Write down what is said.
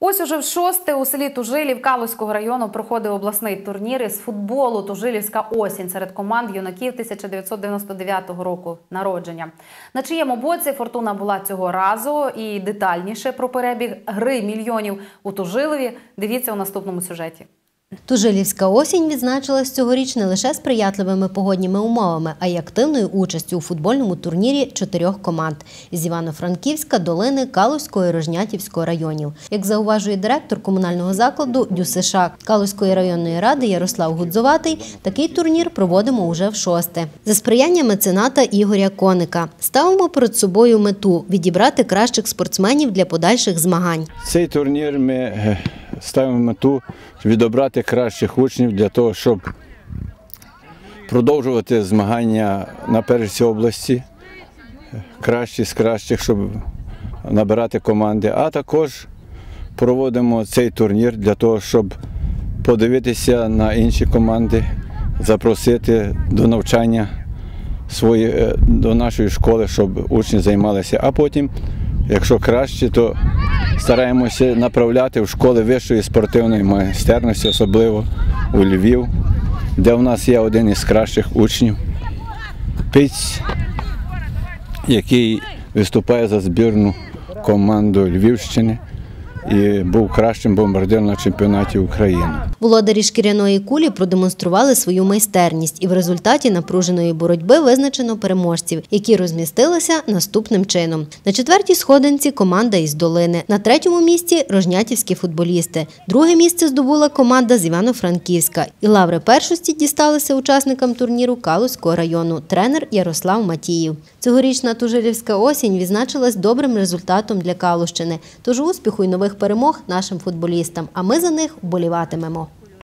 Ось уже в шосте у селі Тужилів Калузького району проходив обласний турнір із футболу Тужилівська осінь серед команд юнаків 1999 року народження. На чиєму боці фортуна була цього разу і детальніше про перебіг гри мільйонів у Тужилові. Дивіться у наступному сюжеті. Тужилівська осінь відзначилась цьогоріч не лише сприятливими погодніми умовами, а й активною участю у футбольному турнірі чотирьох команд з Івано-Франківська, Долини, Калузького і Рожнятівського районів. Як зауважує директор комунального закладу ДЮСШ Калузької районної ради Ярослав Гудзоватий, такий турнір проводимо уже в шосте. За сприяння мецената Ігоря Коника ставимо перед собою мету відібрати кращих спортсменів для подальших змагань. Цей турнір ми е, ставимо мету відобрати кращих учнів для того, щоб продовжувати змагання на першій області, кращі з кращих, щоб набирати команди. А також проводимо цей турнір для того, щоб подивитися на інші команди, запросити до навчання свої, е, до нашої школи, щоб учні займалися. А потім, якщо краще, то стараємося направляти в школи вищої спортивної майстерності, особливо у Львів, де в нас є один із кращих учнів. Піць, який виступає за збірну команду Львівщини і був кращим бомбардиром на чемпіонаті України. Володарі шкіряної кулі продемонстрували свою майстерність, і в результаті напруженої боротьби визначено переможців, які розмістилися наступним чином. На четвертій сходинці команда із долини. На третьому місці рожнятівські футболісти. Друге місце здобула команда з Івано-Франківська. І лаври першості дісталися учасникам турніру Калузького району. Тренер Ярослав Матіїв. Цьогорічна Тужилівська осінь відзначилась добрим результатом для Калущини. Тож успіху й нових перемог нашим футболістам. А ми за них вболіватимемо.